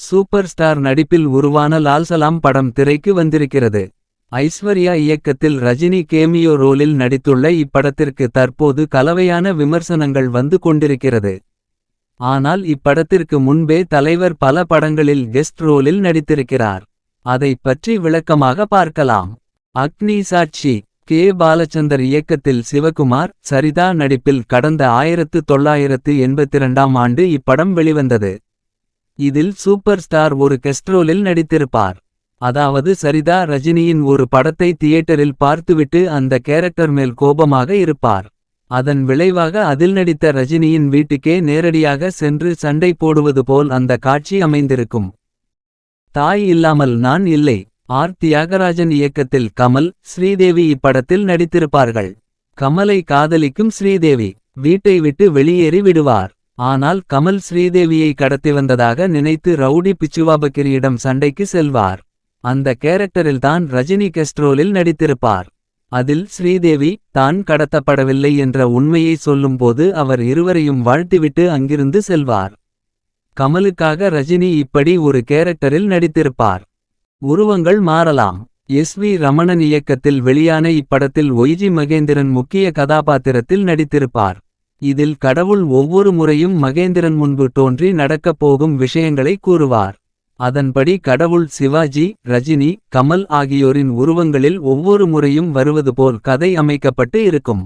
Super star நடிப்பில் உருவான லால்சலாம் படம் திரைக்கு வந்திருக்கிறது. ஐஸ்வர்யா இயக்கத்தில் ரஜினி கேமியோ ரோலில் நடித்துள்ள இப்படத்திற்கு தற்போது கலவையான விமர்சனங்கள் வந்து கொண்டிருக்கிறது. ஆனால் இப்படத்திற்கு முன்பே தலைவர் பல படங்களில் கெஸ்ட் ரோலில் நடித்திருக்கிறார். அதைப் பற்றி விளக்கமாக பார்க்கலாம். அக்னி சாட்சி கே பாலச்சந்தர் இயக்கத்தில் சிவகுமார் சரிதா நடிப்பில் கடந்த ஆயிரத்து தொள்ளாயிரத்து எண்பத்திரண்டாம் ஆண்டு இப்படம் வெளிவந்தது. இதில் சூப்பர் ஸ்டார் ஒரு கெஸ்ட்ரோலில் நடித்திருப்பார். அதாவது சரிதா ரஜினியின் ஒரு படத்தை தியேட்டரில் பார்த்துவிட்டு அந்த கேரக்டர் மேல் கோபமாக இருப்பார். அதன் விளைவாக அதில் நடித்த ரஜினியின் வீட்டுக்கே நேரடியாக சென்று சண்டை போடுவது போல் அந்த காட்சி அமைந்திருக்கும். தாய் இல்லாமல் நான் இல்லை ஆர் தியாகராஜன் இயக்கத்தில் கமல் ஸ்ரீதேவி இப்படத்தில் நடித்திருப்பார்கள். கமலை காதலிக்கும் ஸ்ரீதேவி வீட்டை விட்டு வெளியேறி விடுவார். ஆனால் கமல் ஸ்ரீதேவியை கடத்தி வந்ததாக நினைத்து ரவுடி பிச்சுவாபக்கிரியிடம் சண்டைக்கு செல்வார். அந்த கேரக்டரில்தான் ரஜினி கெஸ்ட்ரோலில் நடித்திருப்பார். அதில் ஸ்ரீதேவி தான் கடத்தப்படவில்லை என்ற உண்மையை சொல்லும்போது அவர் இருவரையும் வாழ்த்திவிட்டு அங்கிருந்து செல்வார். கமலுக்காக ரஜினி இப்படி ஒரு கேரக்டரில் நடித்திருப்பார். உருவங்கள் மாறலாம் எஸ் வி ரமணன் இயக்கத்தில் வெளியான இப்படத்தில் ஒய்ஜி மகேந்திரன் முக்கிய கதாபாத்திரத்தில் நடித்திருப்பார். இதில் கடவுள் ஒவ்வொரு முறையும் மகேந்திரன் முன்பு தோன்றி நடக்கப் போகும் விஷயங்களை கூறுவார். அதன்படி கடவுள் சிவாஜி ரஜினி கமல் ஆகியோரின் உருவங்களில் ஒவ்வொரு முறையும் வருவது போல் கதை அமைக்கப்பட்டு இருக்கும்.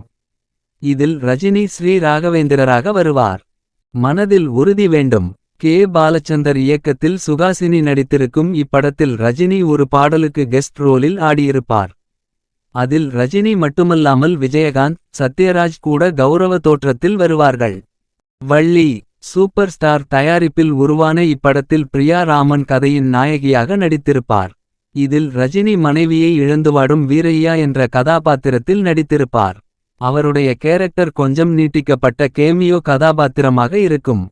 இதில் ரஜினி ஸ்ரீ ராகவேந்திரராக வருவார். மனதில் உறுதி வேண்டும் கே பாலச்சந்தர் இயக்கத்தில் சுகாசினி நடித்திருக்கும் இப்படத்தில் ரஜினி ஒரு பாடலுக்கு கெஸ்ட் ரோலில் ஆடியிருப்பார். அதில் ரஜினி மட்டுமல்லாமல் விஜயகாந்த் சத்யராஜ் கூட கௌரவ தோற்றத்தில் வருவார்கள். வள்ளி சூப்பர் ஸ்டார் தயாரிப்பில் உருவான இப்படத்தில் பிரியா ராமன் கதையின் நாயகியாக நடித்திருப்பார். இதில் ரஜினி மனைவியை இழந்துவாடும் வீரையா என்ற கதாபாத்திரத்தில் நடித்திருப்பார். அவருடைய கேரக்டர் கொஞ்சம் நீட்டிக்கப்பட்ட கேமியோ கதாபாத்திரமாக இருக்கும்.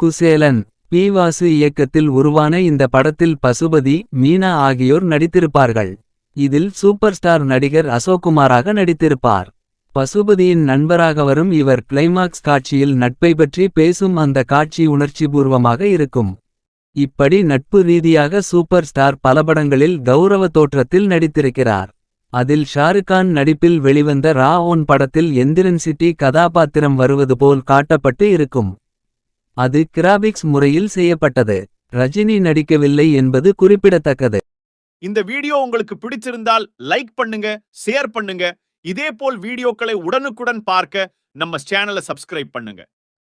குசேலன் பி வாசு இயக்கத்தில் உருவான இந்த படத்தில் பசுபதி மீனா ஆகியோர் நடித்திருப்பார்கள். இதில் சூப்பர் ஸ்டார் நடிகர் அசோக்குமாராக நடித்திருப்பார். பசுபதியின் நண்பராக வரும் இவர் கிளைமாக்ஸ் காட்சியில் நட்பை பற்றி பேசும் அந்த காட்சி உணர்ச்சிபூர்வமாக இருக்கும். இப்படி நட்பு ரீதியாக சூப்பர் ஸ்டார் பல படங்களில் கௌரவ தோற்றத்தில் நடித்திருக்கிறார். அதில் ஷாருக்கான் நடிப்பில் வெளிவந்த ரா ஓன் படத்தில் எந்திரன் சிட்டி கதாபாத்திரம் வருவது போல் காட்டப்பட்டு இருக்கும். அது கிராபிக்ஸ் முறையில் செய்யப்பட்டது. ரஜினி நடிக்கவில்லை என்பது குறிப்பிடத்தக்கது. இந்த வீடியோ உங்களுக்கு பிடிச்சிருந்தால் லைக் பண்ணுங்க ஷேர் பண்ணுங்க. இதே போல் வீடியோக்களை உடனுக்குடன் பார்க்க நம்ம சேனலை சப்ஸ்கிரைப் பண்ணுங்க.